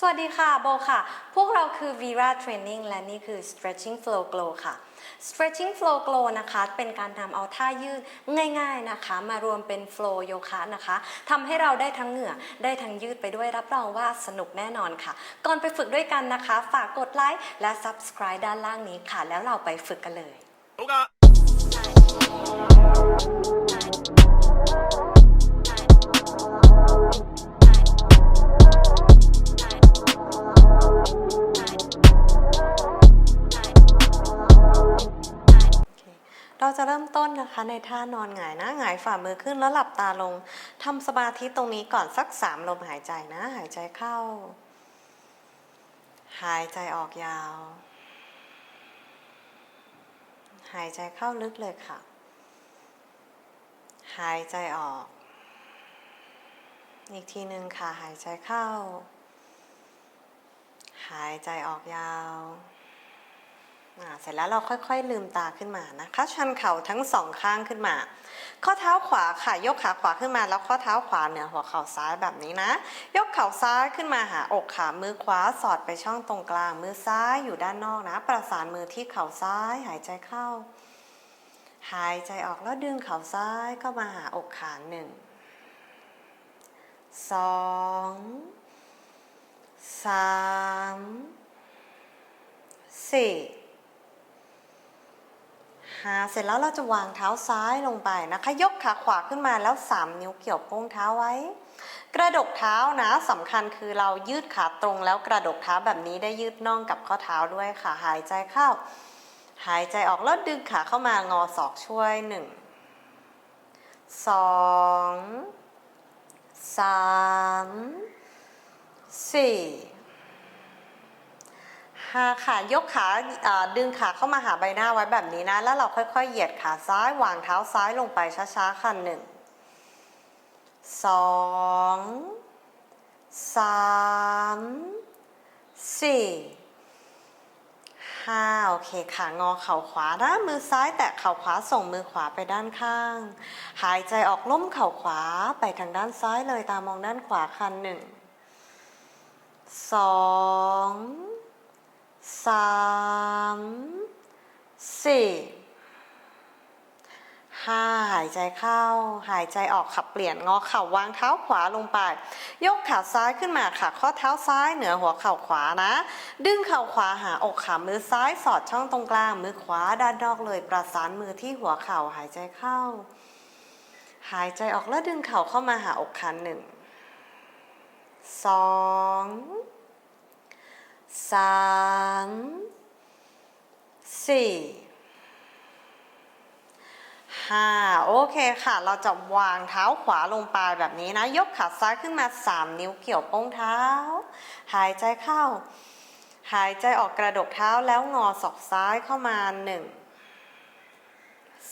สวัสดีค่ะโบค่ะ พวกเราคือ Vira Training และนี่คือ Stretching Flow Glow ค่ะ Stretching Flow Glow นะคะ เป็นการนำเอาท่ายืดง่าย ๆนะคะ มารวมเป็น Flow โยคะนะคะทำให้เราได้ทั้งเหงื่อ ได้ทั้งยืดไปด้วยรับรองว่าสนุกแน่นอนค่ะ ก่อนไปฝึกด้วยกันนะคะ ฝากกดไลค์และ Subscribe ด้านล่างนี้ค่ะ แล้วเราไปฝึกกันเลย จะเริ่มต้นนะคะ ในท่านอนหงายนะหงายฝ่ามือขึ้นแล้วหลับตาลงทำสมาธิตรงนี้ก่อนสักสามลมหายใจนะ หายใจเข้า หายใจออกยาว หายใจเข้าลึกเลยค่ะ หายใจออก อีกทีหนึ่งค่ะ หายใจเข้า หายใจออกยาว เสร็จแล้วเราค่อยๆลืมตาขึ้นมานะคะชันเข่าทั้งสองข้างขึ้นมา ข้อเท้าขวาค่ะยกขาขวาขึ้นมา แล้วข้อเท้าขวาเหนือหัวเข่าซ้ายแบบนี้นะ ยกเข่าซ้ายขึ้นมาหาอกค่ะมือขวาสอดไปช่องตรงกลางมือซ้ายอยู่ด้านนอกนะ ประสานมือที่เข่าซ้ายหายใจเข้า หายใจออกแล้วดึงเข่าซ้ายเข้ามาหาอกขาหนึ่งสองสามสี่ หาเสร็จแล้วเราจะวางเท้าซ้ายลงไปนะคะ ยกขาขวาขึ้นมาแล้ว 3 นิ้วเกี่ยวโป้งเท้าไว้ กระดกเท้านะสำคัญคือเรายืดขาตรงแล้วกระดกเท้าแบบนี้ได้ยืดน่องกับข้อเท้าด้วยค่ะ หายใจเข้า หายใจออกแล้วดึงขาเข้ามางอศอกช่วยหนึ่งสองสามสี่ ห้าค่ะ ยกขาดึงขาเข้ามาหาใบหน้าไว้แบบนี้นะ แล้วเราค่อยๆ เหยียดขาซ้ายวางเท้าซ้ายลงไปช้าๆค่ะหนึ่งสองสามสี่ห้าโอเคค่ะ งอเข่าขวานะมือซ้ายแตะเข่าขวาส่งมือขวาไปด้านข้าง หายใจออกล้มเข่าขวาไปทางด้านซ้ายเลยตามองด้านขวาค่ะหนึ่งสอง สามสี่ห้าหายใจเข้า หายใจออกขับเปลี่ยนงอเข่าวางเท้าขวาลงไป ยกขาซ้ายขึ้นมาค่ะ ข้อเท้าซ้ายเหนือหัวเข่าขวานะ ดึงเข่าขวาหาอกขามือซ้ายสอดช่องตรงกลางมือขวาด้านนอกเลยประสานมือที่หัวเข่าหายใจเข้า หายใจออกแล้วดึงเข่าเข้ามาหาอกขาหนึ่งสอง สามสี่ห้าโอเคค่ะ เราจะวางเท้าขวาลงไปแบบนี้นะ ยกขาซ้ายขึ้นมา 3 นิ้วเกี่ยวโป้งเท้า หายใจเข้า หายใจออกกระดกเท้าแล้วงอศอกซ้ายเข้ามา 1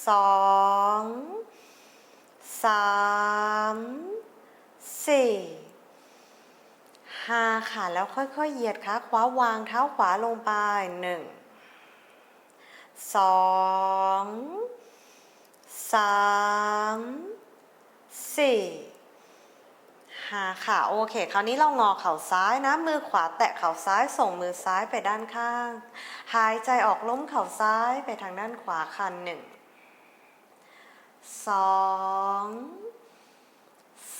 2 3 4 ห้าค่ะ แล้วค่อยๆ เหยียดขาขวาวางเท้าขวาลงไปหนึ่งสองสามสี่ห้าค่ะโอเค คราวนี้เรางอเข่าซ้ายนะ มือขวาแตะเข่าซ้ายส่งมือซ้ายไปด้านข้าง หายใจออกล้มเข่าซ้ายไปทางด้านขวาคันหนึ่งสอง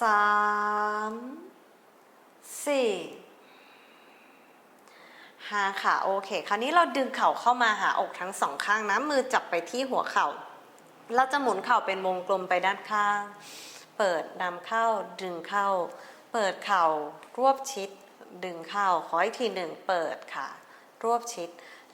สาม สี่ห้าค่ะโอเค คราวนี้เราดึงเข่าเข้ามาหาอกทั้งสองข้างนะมือจับไปที่หัวเข่า เราจะหมุนเข่าเป็นวงกลมไปด้านข้าง เปิดนำเข้าดึงเข้า เปิดเข่ารวบชิด ดึงเข้าขออีกทีหนึ่งเปิดค่ะ รวบชิด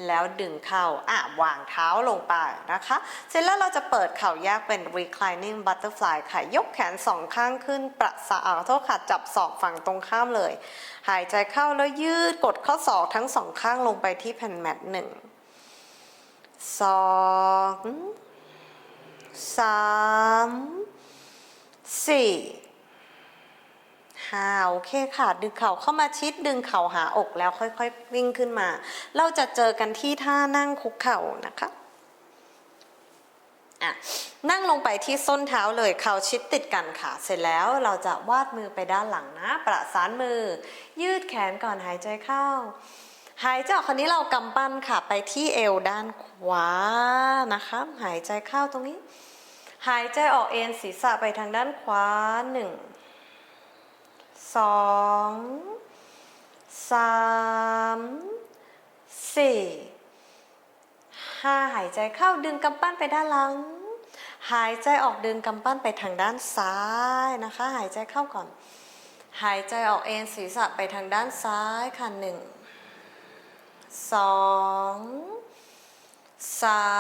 แล้วดึงเข้าอะวางเท้าลงไปนะคะ เสร็จแล้วเราจะเปิดเข่าแยกเป็น reclining butterfly ค่ะ ยกแขนสองข้างขึ้นประสานโทษค่ะ จับศอกฝั่งตรงข้ามเลย หายใจเข้าแล้วยืดกดข้อศอกทั้งสองข้างลงไปที่แผ่นแมทหนึ่งสองสามสี่ ห้าโอเคค่ะ ดึงเข่าเข้ามาชิดดึงเข่าหาอกแล้วค่อยๆวิ่งขึ้นมา เราจะเจอกันที่ท่านั่งคุกเข่านะคะอะนั่งลงไปที่ส้นเท้าเลยเข่าชิดติดกันค่ะ เสร็จแล้วเราจะวาดมือไปด้านหลังนะ ประสานมือ ยืดแขนก่อนหายใจเข้า หายใจออกคราวนี้เรากำปั้นค่ะ ไปที่เอวด้านขวานะคะหายใจเข้าตรงนี้ หายใจออกเอ็นศีรษะไปทางด้านขวาหนึ่ง สองสามสี่ห้าหายใจเข้าดึงกำปั้นไปด้านหลัง หายใจออกดึงกำปั้นไปทางด้านซ้ายนะคะ หายใจเข้าก่อน หายใจออกเอ็นศีรษะไปทางด้านซ้ายค่ะหนึ่งสองสา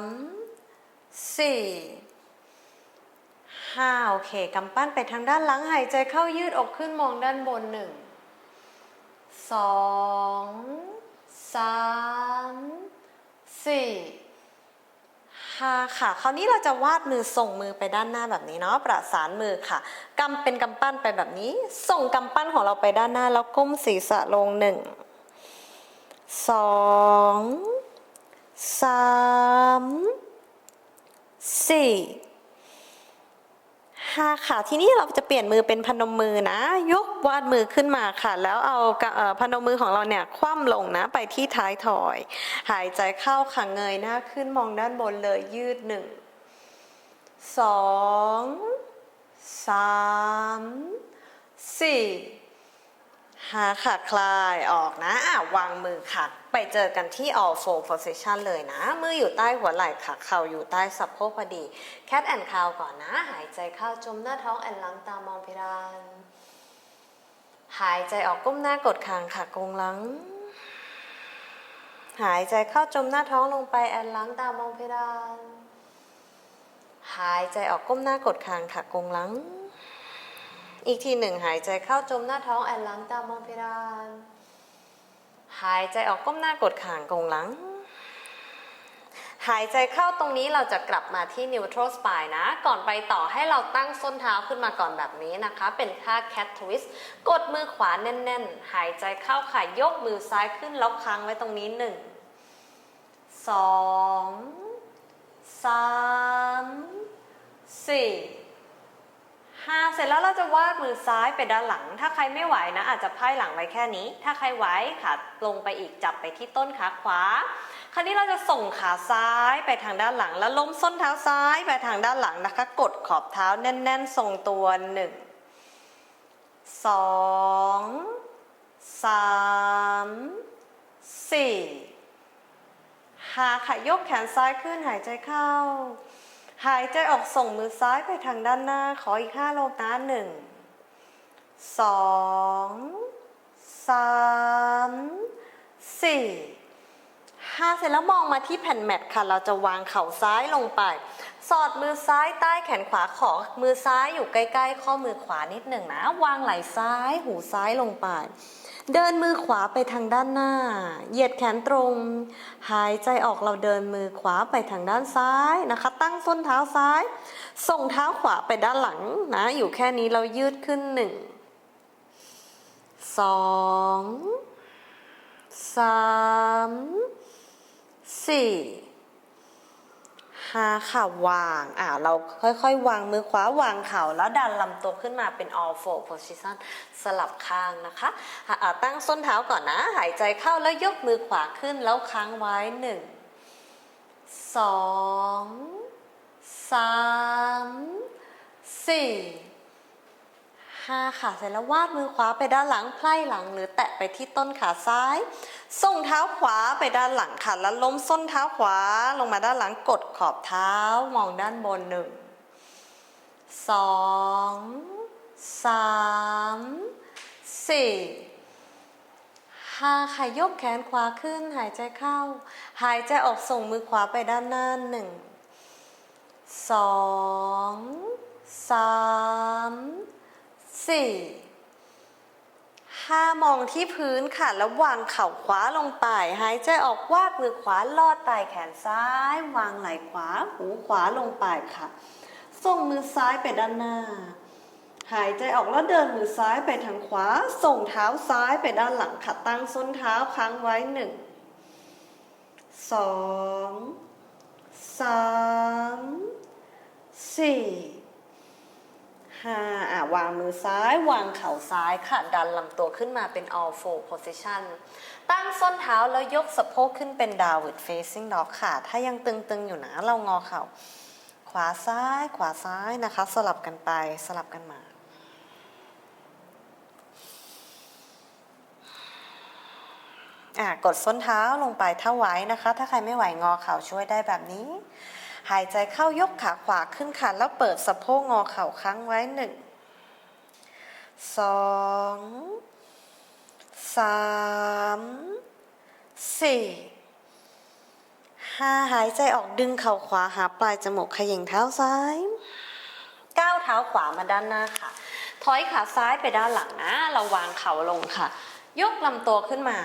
มสี่ ห้าโอเคกำปั้นไปทางด้านหลังหายใจเข้ายืดอกขึ้นมองด้านบนหนึ่งสองสามสี่ห้าค่ะ คราวนี้เราจะวาดมือส่งมือไปด้านหน้าแบบนี้เนาะประสานมือค่ะกำเป็นกำปั้นไปแบบนี้ ส่งกำปั้นของเราไปด้านหน้า แล้วก้มศีรษะลงหนึ่งสองสามสี่ 5 ค่ะ ทีนี้เราจะเปลี่ยนมือเป็นพนมมือนะ ยกวาดมือขึ้นมาค่ะ แล้วเอาพนมมือของเราเนี่ยคว่ำลงนะไปที่ท้ายถอย หายใจเข้าค่ะเงยหน้าขึ้นมองด้านบนเลยยืดหนึ่งสองสามสี่ หาขาคลายออกนะะวางมือค่ะ ไปเจอกันที่ all four position เลยนะ มืออยู่ใต้หัวไหล่ค่ะ เข่าอยู่ใต้สะโพกพอดี cat and cow ก่อนนะ หายใจเข้าจมหน้าท้องแอนลังตามองเพราน หายใจออกก้มหน้ากดคางค่ะกงหลัง หายใจเข้าจมหน้าท้องลงไปแอนลังตามองเพราน หายใจออกก้มหน้ากดคางค่ะกงหลัง อีกทีหนึ่งหายใจเข้าจมหน้าท้องแอนหลังตามองเพดาน หายใจออกก้มหน้ากดคางกงหลัง หายใจเข้าตรงนี้เราจะกลับมาที่ neutral spine นะ ก่อนไปต่อให้เราตั้งส้นเท้าขึ้นมาก่อนแบบนี้นะคะ เป็นท่า cat twist กดมือขวาแน่น ๆ หายใจเข้าค่ะยกมือซ้ายขึ้นแล้วค้างไว้ตรงนี้หนึ่งสองสามสี่ ห้าเสร็จแล้วเราจะวาดมือซ้ายไปด้านหลัง ถ้าใครไม่ไหวนะ อาจจะไพ่หลังไว้แค่นี้ ถ้าใครไหวค่ะลงไปอีกจับไปที่ต้นขาขวา คราวนี้เราจะส่งขาซ้ายไปทางด้านหลัง แล้วล้มส้นเท้าซ้ายไปทางด้านหลังนะคะ กดขอบเท้าแน่น ๆ ทรงตัวหนึ่งสองสามสี่หาค่ะยกแขนซ้ายขึ้นหายใจเข้า หายใจออกส่งมือซ้ายไปทางด้านหน้า ขออีกห้าลงนะหนึ่งสองสามสี่ห้าเสร็จแล้วมองมาที่แผ่นแมทค่ะ เราจะวางเข่าซ้ายลงไป สอดมือซ้ายใต้แขนขวาขอมือซ้ายอยู่ใกล้ ๆ ข้อมือขวานิดหนึ่งนะ วางไหล่ซ้าย หูซ้ายลงไป เดินมือขวาไปทางด้านหน้า เหยียดแขนตรง หายใจออกเราเดินมือขวาไปทางด้านซ้ายนะคะ ตั้งส้นเท้าซ้าย ส่งเท้าขวาไปด้านหลังนะ อยู่แค่นี้เรายืดขึ้นหนึ่งสองสามสี่ ห้าค่ะวางอ่าเราค่อยๆ วางมือขวาวางเข่าแล้วดันลำตัวขึ้นมาเป็น all four position สลับข้างนะคะอะอะตั้งส้นเท้าก่อนนะ หายใจเข้าแล้วยกมือขวาขึ้นแล้วค้างไว้หนึ่งสองสามสี่ ห้าค่ะ เสร็จแล้ววาดมือขวาไปด้านหลังไพร่หลัง หรือแตะไปที่ต้นขาซ้าย ส่งเท้าขวาไปด้านหลังค่ะ แล้วล้มส้นเท้าขวาลงมาด้านหลังกดขอบเท้ามองด้านบนหนึ่งสองสามสี่ห้าค่ะยกแขนขวาขึ้น หายใจเข้า หายใจออกส่งมือขวาไปด้านหน้าหนึ่งสองสาม สี่ห้ามองที่พื้นค่ะ แล้ววางเข่าขวาลงไป หายใจออกวาดมือขวาลอดใต้แขนซ้าย วางไหล่ขวา หูขวาลงไปค่ะ ส่งมือซ้ายไปด้านหน้า หายใจออกแล้วเดินมือซ้ายไปทางขวา ส่งเท้าซ้ายไปด้านหลังค่ะ ตั้งส้นเท้าค้างไว้หนึ่ง สอง สาม สี่ ห้าอะวางมือซ้าย วางเข่าซ้ายค่ะ ดันลำตัวขึ้นมาเป็น all four position ตั้งส้นเท้าแล้วยกสะโพกขึ้นเป็น downward facing dog ค่ะ ถ้ายังตึงๆอยู่นะ เรางอเข่า ขวาซ้าย ขวาซ้ายนะคะ สลับกันไป สลับกันมาอะกดส้นเท้าลงไปถ้าไหวนะคะ ถ้าใครไม่ไหวงอเข่าช่วยได้แบบนี้ หายใจเข้ายกขาขวาขึ้นค่ะ แล้วเปิดสะโพกงอเข่าค้างไว้หนึ่งสองสามสี่ห้าหายใจออกดึงเข่าขวาหาปลายจมูกขย่งเท้าซ้ายก้าวเท้าขวามาด้านหน้าค่ะ ถอยขาซ้ายไปด้านหลังนะเราวางเข่าลงค่ะ ยกลำตัวขึ้นมา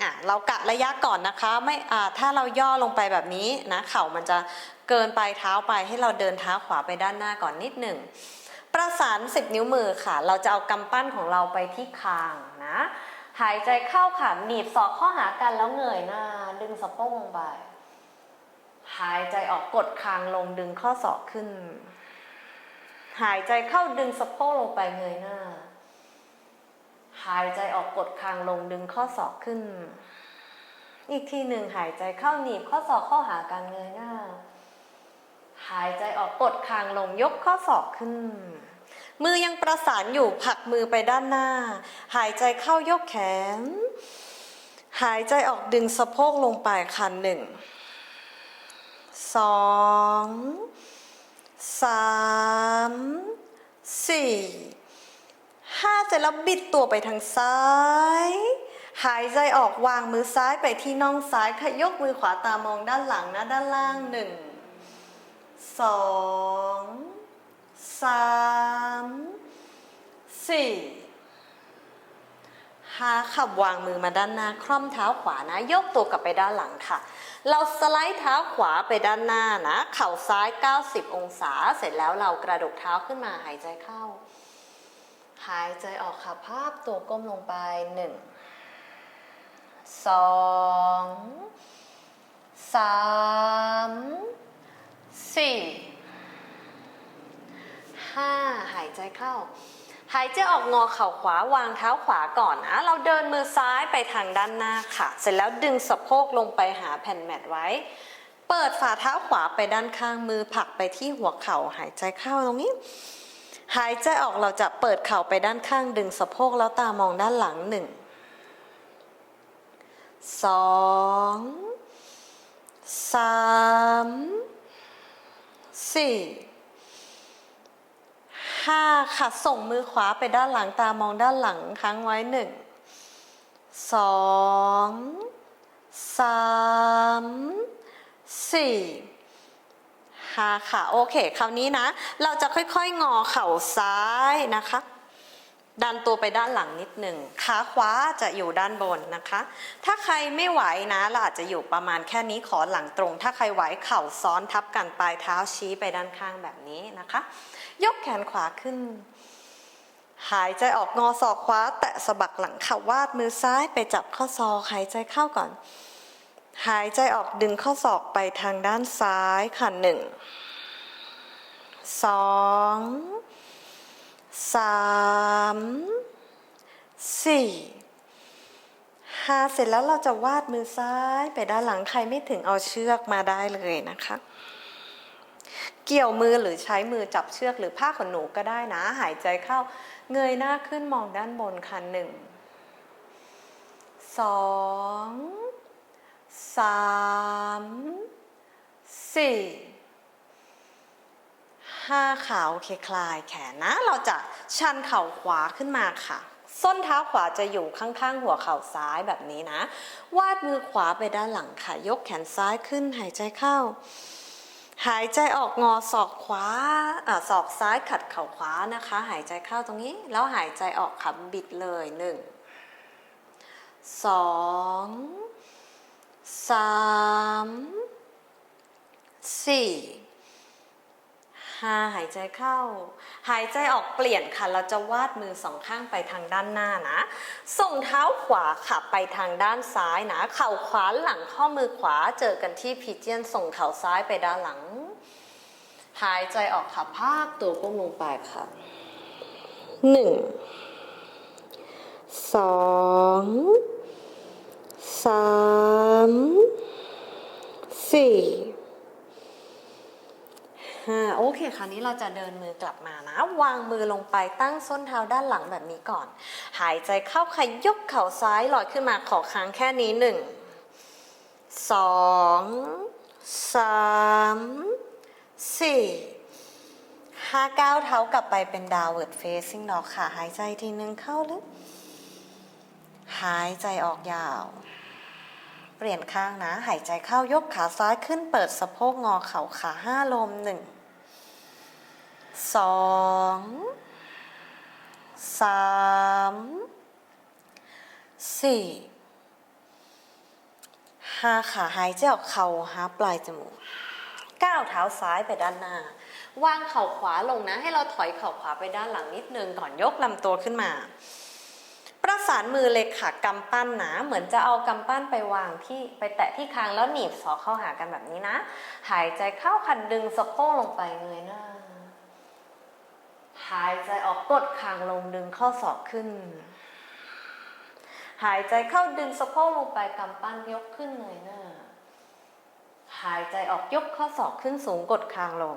อะเรากะระยะก่อนนะคะ ไม่อ่าถ้าเราย่อลงไปแบบนี้นะ เข่ามันจะ เกินปลายเท้าไปให้เราเดินเท้าขวาไปด้านหน้าก่อนนิดหนึ่งประสาน10นิ้วมือค่ะ เราจะเอากำปั้นของเราไปที่คางนะหายใจเข้าค่ะหนีบศอกข้าหากันแล้วเงยหน้า ดึงสะโพกลงไปหายใจออกกดคางลงดึงข้อศอกขึ้น หายใจเข้าดึงสะโพกลงไปเงยหน้า หายใจออกกดคางลงดึงข้อศอกขึ้น อีกทีหนึ่งหายใจเข้าหนีบข้อศอกข้าหากันเงยหน้า หายใจออกกดคางลงยกข้อศอกขึ้น มือยังประสานอยู่ผลักมือไปด้านหน้า หายใจเข้ายกแขน หายใจออกดึงสะโพกลงไปคันหนึ่งสองสามสี่ห้าเสร็จแล้วบิดตัวไปทางซ้าย หายใจออกวางมือซ้ายไปที่น่องซ้ายขยกมือขวาตามองด้านหลังนะด้านล่างหนึ่ง สองสามสี่ห้าขับวางมือมาด้านหน้า คล่อมเท้าขวานะ ยกตัวกลับไปด้านหลังค่ะ เราสไลด์เท้าขวาไปด้านหน้านะ เข่าซ้าย 90 องศา เสร็จแล้วเรากระดกเท้าขึ้นมาหายใจเข้า หายใจออกค่ะ ภาพตัวก้มลงไปหนึ่งสองสาม สี่ห้าหายใจเข้า หายใจออกงอเข่าขวาวางเท้าขวาก่อนนะเราเดินมือซ้ายไปทางด้านหน้าค่ะ เสร็จแล้วดึงสะโพกลงไปหาแผ่นแมตไว้ เปิดฝ่าเท้าขวาไปด้านข้างมือผลักไปที่หัวเข่าหายใจเข้าตรงนี้หายใจออกเราจะเปิดเข่าไปด้านข้างดึงสะโพกแล้วตามองด้านหลังหนึ่งสองสาม สี่ห้าค่ะส่งมือขวาไปด้านหลังตามองด้านหลังค้างไว้หนึ่งสองสามสี่ห้าค่ะ โอเค คราวนี้นะ เราจะค่อยๆ งอเข่าซ้ายนะคะ ดันตัวไปด้านหลังนิดหนึ่งขาขวาจะอยู่ด้านบนนะคะ ถ้าใครไม่ไหวนะเราอาจจะอยู่ประมาณแค่นี้ขอหลังตรง ถ้าใครไหวเข่าซ้อนทับกันปลายเท้าชี้ไปด้านข้างแบบนี้นะคะ ยกแขนขวาขึ้น หายใจออกงอศอกขวา แตะสะบักหลังเข่าวาดมือซ้ายไปจับข้อศอกหายใจเข้าก่อน หายใจออกดึงข้อศอกไปทางด้านซ้ายค่ะหนึ่งสอง สามสี่ห้าเสร็จแล้วเราจะวาดมือซ้ายไปด้านหลังใครไม่ถึงเอาเชือกมาได้เลยนะคะ เกี่ยวมือหรือใช้มือจับเชือกหรือผ้าขนหนูก็ได้นะ หายใจเข้า เงยหน้าขึ้นมองด้านบนค่ะหนึ่งสองสามสี่ ห้าขาโอเคคลายแขนนะ เราจะชันเข่าขวาขึ้นมาค่ะ ส้นเท้าขวาจะอยู่ข้างๆ หัวเข่าซ้ายแบบนี้นะ วาดมือขวาไปด้านหลังค่ะ ยกแขนซ้ายขึ้นหายใจเข้า หายใจออกงอศอกขวาอ่าศอกซ้ายขัดเข่าขวานะคะ หายใจเข้าตรงนี้ แล้วหายใจออกค่ะบิดเลยหนึ่งสองสามสี่ ห้ห้ายใจเข้า หายใจออกเปลี่ยนค่ะ เราจะวาดมือสองข้างไปทางด้านหน้านะ ส่งเท้าขวาค่ะไปทางด้านซ้ายนะ เข่าขวาหลังข้อมือขวาเจอกันที่พีเจียนส่งเข่าซ้ายไปด้านหลัง หายใจออกค่ะภาคตัวก้มลงไปค่ะหนึ่งส โอเค คราวนี้เราจะเดินมือกลับมานะ วางมือลงไปตั้งส้นเท้าด้านหลังแบบนี้ก่อน หายใจเข้าขยกเข่าซ้ายลอยขึ้นมาขอค้างแค่นี้หนึ่งสองสามสี่ห้าเก้าเท้ากลับไปเป็นดาวเวิร์ดเฟซิ่งดอกค่ะ หายใจทีนึงเข้าลึก หายใจออกยาว เปลี่ยนข้างนะ หายใจเข้ายกขาซ้ายขึ้นเปิดสะโพกงอเข่าขาห้าลมหนึ่งสองสามสี่ห้าขาหายใจออกเข่าหาปลายจมูกก้าวเท้าซ้ายไปด้านหน้า วางเข่าขวาลงนะ ให้เราถอยเข่าขวาไปด้านหลังนิดนึงก่อนยกลำตัวขึ้นมา ประสานมือเลยค่ะกำปั้นหนาเหมือนจะเอากำปั้นไปวางที่ไปแตะที่คางแล้วหนีบศอกเข้าหากันแบบนี้นะ หายใจเข้าคันดึงสะโพกลงไปเงยหน้าหายใจออกกดคางลงดึงข้อศอกขึ้น หายใจเข้าดึงสะโพกลงไปกำปั้นยกขึ้นเงยหน้าหายใจออกยกข้อศอกขึ้นสูงกดคางลง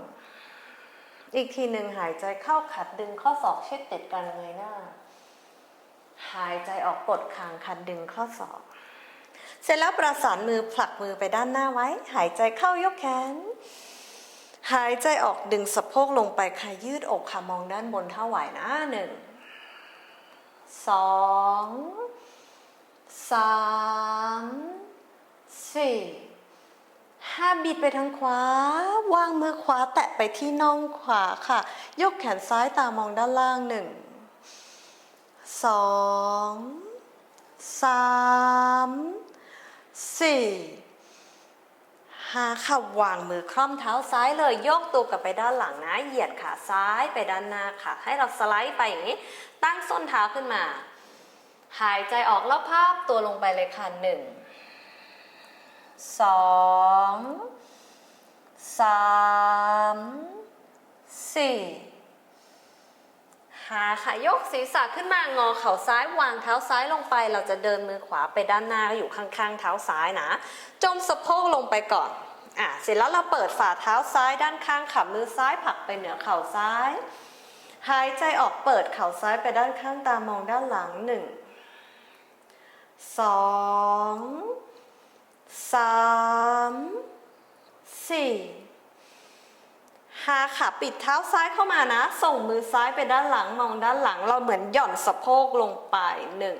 อีกทีหนึ่งหายใจเข้าขัดดึงข้อศอกเชิดติดกันเงยหน้า หายใจออกกดคางคันดึงข้อศอกเสร็จแล้วประสานมือผลักมือไปด้านหน้าไว้ หายใจเข้ายกแขน หายใจออกดึงสะโพกลงไปค่ะยืดอกค่ะมองด้านบนเท่าไหวนะหนึ่งสองสามสี่ห้าบิดไปทางขวา วางมือขวาแตะไปที่น่องขวาค่ะ ยกแขนซ้ายตามองด้านล่างหนึ่ง สองสามสี่ห้าค่ะวางมือคล่อมเท้าซ้ายเลยยกตัวกลับไปด้านหลังนะ เหยียดขาซ้ายไปด้านหน้าค่ะ ให้เราสไลด์ไปอย่างนี้ ตั้งส้นเท้าขึ้นมา หายใจออกแล้วภาพตัวลงไปเลยค่ะหนึ่งสองสามสี่ หาค่ะ ยกศีรษะขึ้นมางอเข่าซ้ายวางเท้าซ้ายลงไป เราจะเดินมือขวาไปด้านหน้าอยู่ข้างๆ เท้าซ้ายนะ จมสะโพกลงไปก่อนอะเสร็จแล้วเราเปิดฝ่าเท้าซ้ายด้านข้างขับมือซ้ายผลักไปเหนือเข่าซ้าย หายใจออกเปิดเข่าซ้ายไปด้านข้างตามองด้านหลังหนึ่งสองสามสี่ หาขาปิดเท้าซ้ายเข้ามานะ ส่งมือซ้ายไปด้านหลังมองด้านหลัง เราเหมือนหย่อนสะโพกลงไปหนึ่ง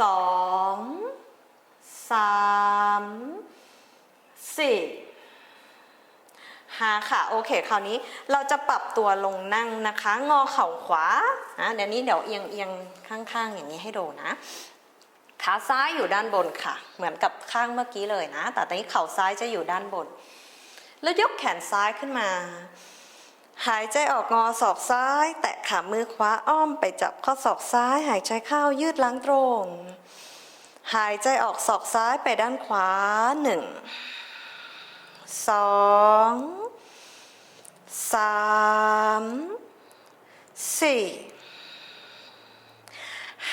สองสามสี่หาค่ะ โอเค คราวนี้เราจะปรับตัวลงนั่งนะคะ งอเข่าขวานะเดี๋ยวนี้เดี๋ยวเอียงเอียงข้างๆ อย่างนี้ให้ดูนะขาซ้ายอยู่ด้านบนค่ะ เหมือนกับข้างเมื่อกี้เลยนะ แต่ตอนนี้เข่าซ้ายจะอยู่ด้านบน แล้วยกแขนซ้ายขึ้นมา หายใจออกงอศอกซ้าย แตะขามือขวาอ้อมไปจับข้อศอกซ้าย หายใจเข้ายืดหลังตรง หายใจออกศอกซ้ายไปด้านขวาหนึ่งสองสามสี่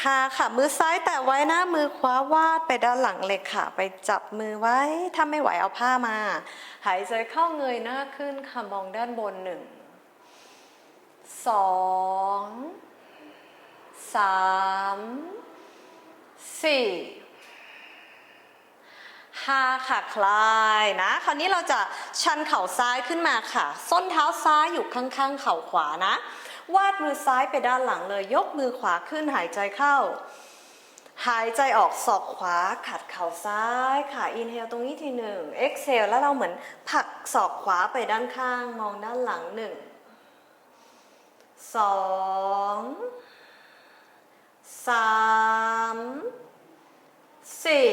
หาค่ะมือซ้ายแตะไว้นะมือขวาวาดไปด้านหลังเลยค่ะ ไปจับมือไว้ถ้าไม่ไหวเอาผ้ามา หายใจเข้าเงยหน้าขึ้นค่ะมองด้านบนหนึ่งสองสามสี่ห้าค่ะคลายนะ คราวนี้เราจะชันเข่าซ้ายขึ้นมาค่ะ ส้นเท้าซ้ายอยู่ข้างๆ เข่าขวานะ วาดมือซ้ายไปด้านหลังเลย ยกมือขวาขึ้นหายใจเข้า หายใจออกศอกขวาขัดเข่าซ้ายค่ะอินเฮลตรงนี้ทีหนึ่งเอ็กเซลแล้วเราเหมือนผลักศอกขวาไปด้านข้าง มองด้านหลังหนึ่งสองสามสี่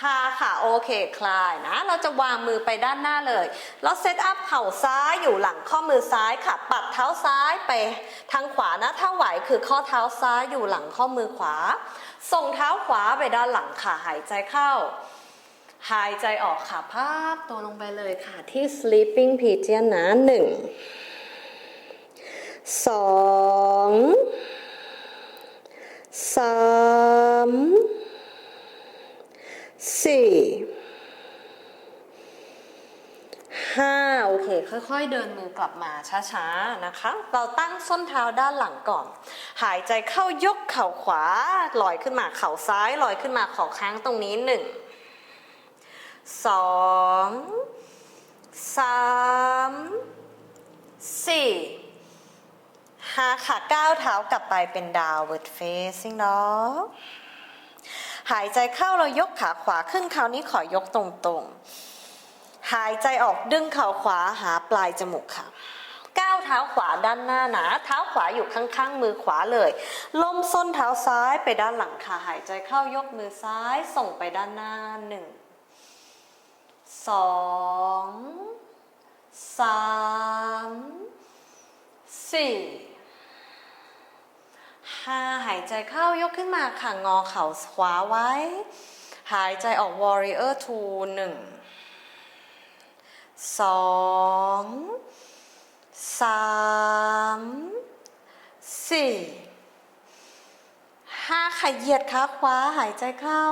ฮาค่ะโอเคคลายนะ เราจะวางมือไปด้านหน้าเลยแล้วเซตอัพเข่าซ้ายอยู่หลังข้อมือซ้ายค่ะ ปัดเท้าซ้ายไปทางขวานะ ถ้าไหวคือข้อเท้าซ้ายอยู่หลังข้อมือขวา ส่งเท้าขวาไปด้านหลังค่ะหายใจเข้า หายใจออกค่ะภาพตัวลงไปเลยค่ะที่ sleeping pigeon นะหนึ่งสองสาม สี่ห้าโอเค ค่อยๆ เดินมือกลับมาช้าๆ นะคะ เราตั้งส้นเท้าด้านหลังก่อน หายใจเข้ายกเข่าขวา ลอยขึ้นมาเข่าซ้ายลอยขึ้นมาขอค้างตรงนี้หนึ่งสองสามสี่หาค่ะก้าวเท้ากลับไปเป็น downward facing dog หายใจเข้าเรายกขาขวาขึ้นคราวนี้ขอยกตรงๆ หายใจออกดึงเข่าขวาหาปลายจมูกค่ะก้าวเท้าขวาด้านหน้านาเท้าขวาอยู่ข้างๆมือขวาเลยล้มส้นเท้าซ้ายไปด้านหลังค่ะหายใจเข้ายกมือซ้ายส่งไปด้านหน้าหนึ่งสองสามสี่ ห้าหายใจเข้ายกขึ้นมาค่ะงอเข่าขวาไว้ หายใจออก warrior two หนึ่งสองสามสี่ห้าขยียดขาขวาหายใจเข้า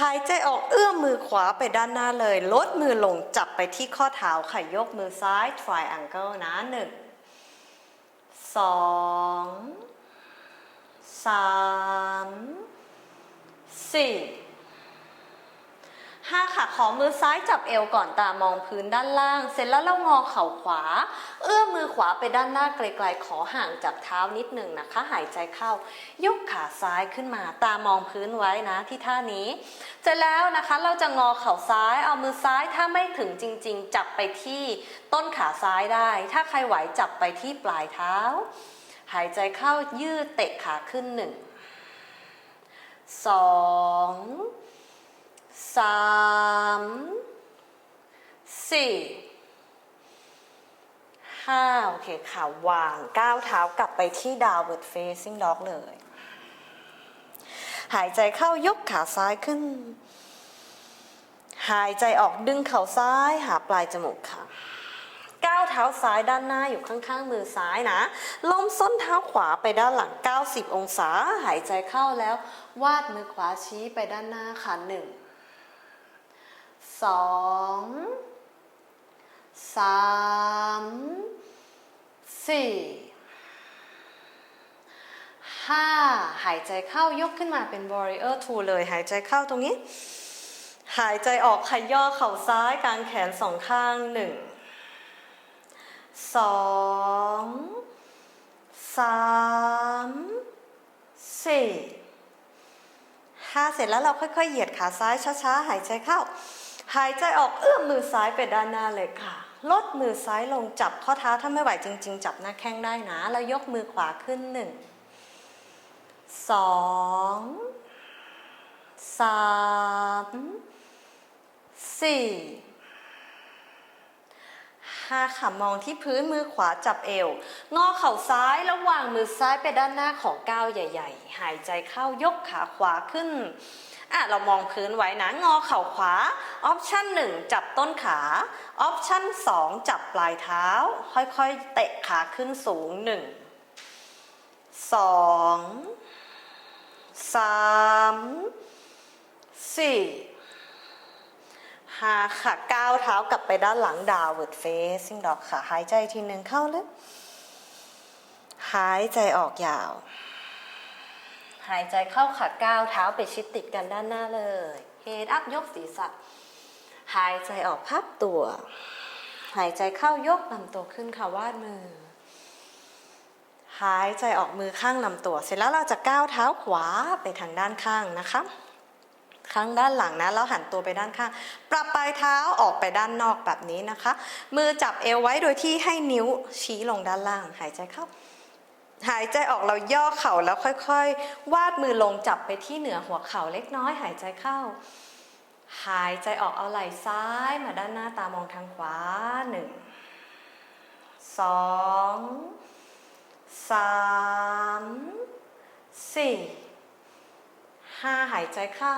หายใจออกเอื้อมมือขวาไปด้านหน้าเลย ลดมือลงจับไปที่ข้อเท้าค่ะยกมือซ้าย triangle นะหนึ่งสอง สามสี่ห้าค่ะ ขอมือซ้ายจับเอวก่อนตามองพื้นด้านล่าง เสร็จแล้วเรางอเข่าขวา เอื้อมมือขวาไปด้านหน้าไกลๆ ขอห่างจากเท้านิดหนึ่งนะคะ หายใจเข้า ยกขาซ้ายขึ้นมาตามองพื้นไว้นะที่ท่านี้ เสร็จแล้วนะคะเราจะงอเข่าซ้าย เอามือซ้ายถ้าไม่ถึงจริง ๆ จับไปที่ต้นขาซ้ายได้ ถ้าใครไหวจับไปที่ปลายเท้า หายใจเข้ายืดเตะขาขึ้นหนึ่งสองสามสี่ห้าโอเคขาวางก้าวเท้ากลับไปที่ downward facing dog เลย หายใจเข้ายกขาซ้ายขึ้น หายใจออกดึงเข่าซ้ายหาปลายจมูกค่ะก้า เท้าซ้ายด้านหน้าอยู่ข้างๆมือซ้ายนะล้มส้นเท้าขวาไปด้านหลัง 90 องศา หายใจเข้าแล้ว วาดมือขวาชี้ไปด้านหน้าค่ะหนึ่งสองสามสี่ห้าหายใจเข้ายกขึ้นมาเป็น warrior two เลยหายใจเข้าตรงนี้ หายใจออกขย่อเข่าซ้ายกางแขนสองข้างหนึ่ง สองสามสี่ห้าเสร็จแล้วเราค่อยๆ เหยียดขาซ้ายช้าๆ หายใจเข้า หายใจออกเอื้อมมือซ้ายไปด้านหน้าเลยค่ะ ลดมือซ้ายลงจับข้อเท้าถ้าไม่ไหวจริง ๆ จับหน้าแข้งได้นะ แล้วยกมือขวาขึ้นหนึ่งสองสามสี่ ห้าค่ะ มองที่พื้นมือขวาจับเอว งอเข่าซ้ายแล้ววางมือซ้ายไปด้านหน้าของก้าวใหญ่ ๆ หายใจเข้ายกขาขวาขึ้นอะเรามองพื้นไว้นะ งอเข่าขวา ออปชั่นหนึ่งจับต้นขา ออปชั่นสองจับปลายเท้า ค่อยๆ เตะขาขึ้นสูงหนึ่งส องสามสี่ห้าค่ะ ก้าวเท้ากลับไปด้านหลัง downward facing dog ค่ะ หายใจทีหนึ่งเข้าลึก หายใจออกยาว หายใจเข้าค่ะ ก้าวเท้าไปชิดติดกันด้านหน้าเลย head up ยกศีรษะ หายใจออกพับตัว หายใจเข้ายกลำตัวขึ้นค่ะวาดมือ หายใจออกมือข้างลำตัว เสร็จแล้วเราจะก้าวเท้าขวาไปทางด้านข้างนะคะ ข้างด้านหลังนะแล้วหันตัวไปด้านข้าง ปรับปลายเท้าออกไปด้านนอกแบบนี้นะคะ มือจับเอวไว้โดยที่ให้นิ้วชี้ลงด้านล่าง หายใจเข้า หายใจออกเราย่อเข่าแล้วค่อยๆ วาดมือลงจับไปที่เหนือหัวเข่าเล็กน้อย หายใจเข้า หายใจออกเอาไหล่ซ้ายมาด้านหน้าตามองทางขวาหนึ่งสองสามสี่ ห้าหายใจเข้า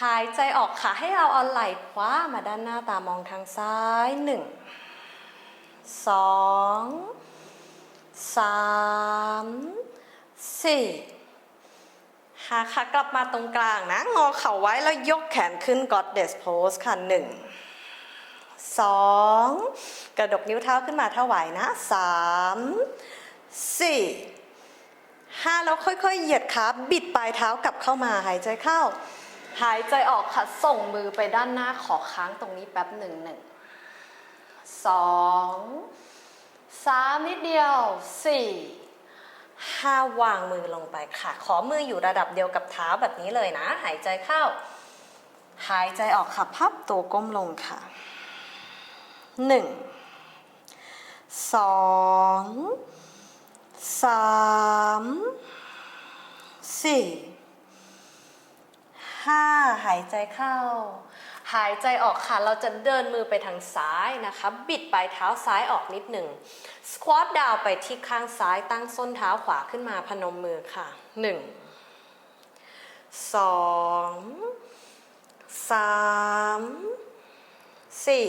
หายใจออกค่ะให้เราเอาไหล่ขวามาด้านหน้าตามองทางซ้ายหนึ่งสองสามสี่หากลับมาตรงกลางนะ งอเข่าไว้แล้วยกแขนขึ้น Goddess Pose ค่ะหนึ่งสองกระดกนิ้วเท้าขึ้นมาถ้าไหวนะสามสี่ ห้าแล้วค่อยๆ เหยียดขาบิดปลายเท้ากลับเข้ามาหายใจเข้า หายใจออกค่ะ ส่งมือไปด้านหน้าขอค้างตรงนี้แป๊บหนึ่งหนึ่งสองสามนิดเดียวสี่ห้าวางมือลงไปค่ะ ขอมืออยู่ระดับเดียวกับเท้าแบบนี้เลยนะ หายใจเข้า หายใจออกค่ะ พับตัวก้มลงค่ะหนึ่งสองสาม สี่ห้าหายใจเข้า หายใจออกค่ะ เราจะเดินมือไปทางซ้ายนะคะ บิดปลายเท้าซ้ายออกนิดหนึ่งสควอตดาวไปที่ข้างซ้ายตั้งส้นเท้าขวาขึ้นมาพนมมือค่ะหนึ่งสองสามสี่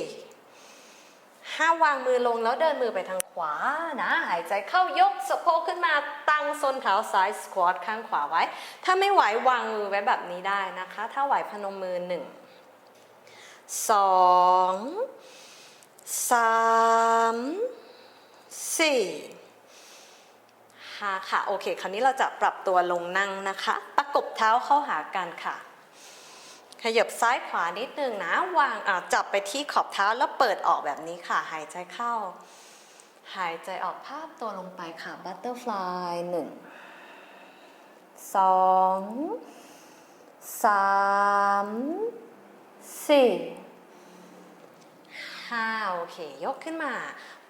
ห้าวางมือลงแล้วเดินมือไปทาง ขวานะหายใจเข้ายกสะโพกขึ้นมาตั้งส้นเท้าซ้ายสควอตข้างขวาไว้ ถ้าไม่ไหววางมือไว้แบบนี้ได้นะคะ ถ้าไหวพนมมือหนึ่งสองสามสี่ห้าค่ะ โอเค คราวนี้เราจะปรับตัวลงนั่งนะคะ ประกบเท้าเข้าหากันค่ะ ขยับซ้ายขวานิดนึงนะ วางจับไปที่ขอบเท้าแล้วเปิดออกแบบนี้ค่ะ หายใจเข้า หายใจออกภาพตัวลงไปค่ะ บัตเตอร์ฟลายหนึ่งสองสามสี่ห้าโอเค ยกขึ้นมา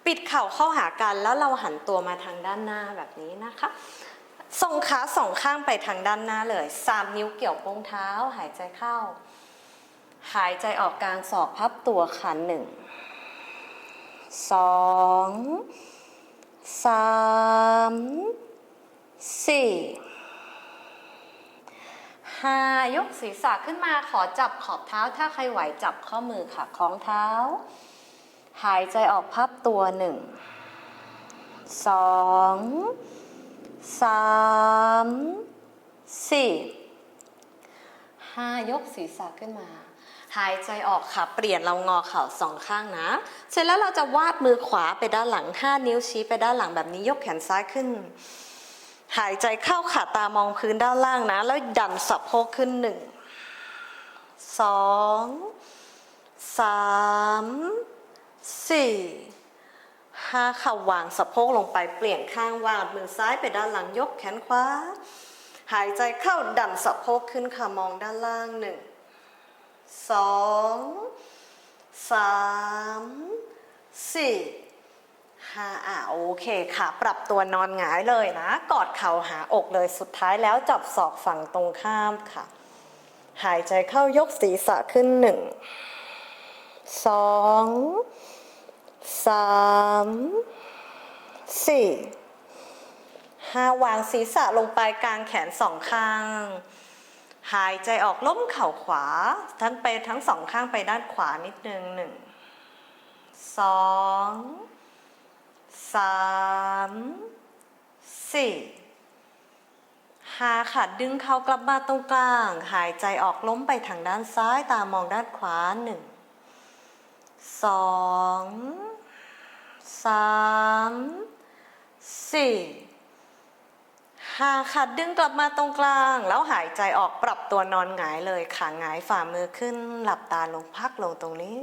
ปิดเข่าเข้าหากันแล้วเราหันตัวมาทางด้านหน้าแบบนี้นะคะส่งขาสองข้างไปทางด้านหน้าเลยสามนิ้วเกี่ยวโป้งเท้า หายใจเข้า หายใจออกกลางศอกพับตัวขาหนึ่ง สองสามสี่ห้ายกศีรษะขึ้นมาขอจับขอบเท้า ถ้าใครไหวจับข้อมือค่ะคล้องเท้า หายใจออกพับตัวหนึ่งสองสามสี่ห้ายกศีรษะขึ้นมา หายใจออกค่ะเปลี่ยนเรางอเข่าสองข้างนะ เสร็จแล้วเราจะวาดมือขวาไปด้านหลัง 5 นิ้วชี้ไปด้านหลังแบบนี้ยกแขนซ้ายขึ้น หายใจเข้าขาตามองพื้นด้านล่างนะ แล้วดันสะโพกขึ้นหนึ่งสองสามสี่ห้าค่ะวางสะโพกลงไปเปลี่ยนข้างวางมือซ้ายไปด้านหลังยกแขนขวาหายใจเข้าดันสะโพกขึ้นค่ะมองด้านล่างหนึ่ง สองสามสี่ห้าอะโอเคค่ะ ปรับตัวนอนหงายเลยนะ กอดเข่าหาอกเลยสุดท้ายแล้วจับศอกฝั่งตรงข้ามค่ะ หายใจเข้ายกศีรษะขึ้นหนึ่งสองสามสี่ห้าวางศีรษะลงไปกลางแขนสองข้าง หายใจออกล้มเข่าขวาทั้งไปทั้งสองข้างไปด้านขวานิดนึงหนึ่งสองสามสี่หาค่ะดึงเข่ากลับมาตรงกลาง หายใจออกล้มไปทางด้านซ้ายตามองด้านขวาหนึ่งสองสามสี่ หาค่ะดึงกลับมาตรงกลาง แล้วหายใจออกปรับตัวนอนหงายเลยค่ะหงายฝ่ามือขึ้น หลับตาลงพักลงตรงนี้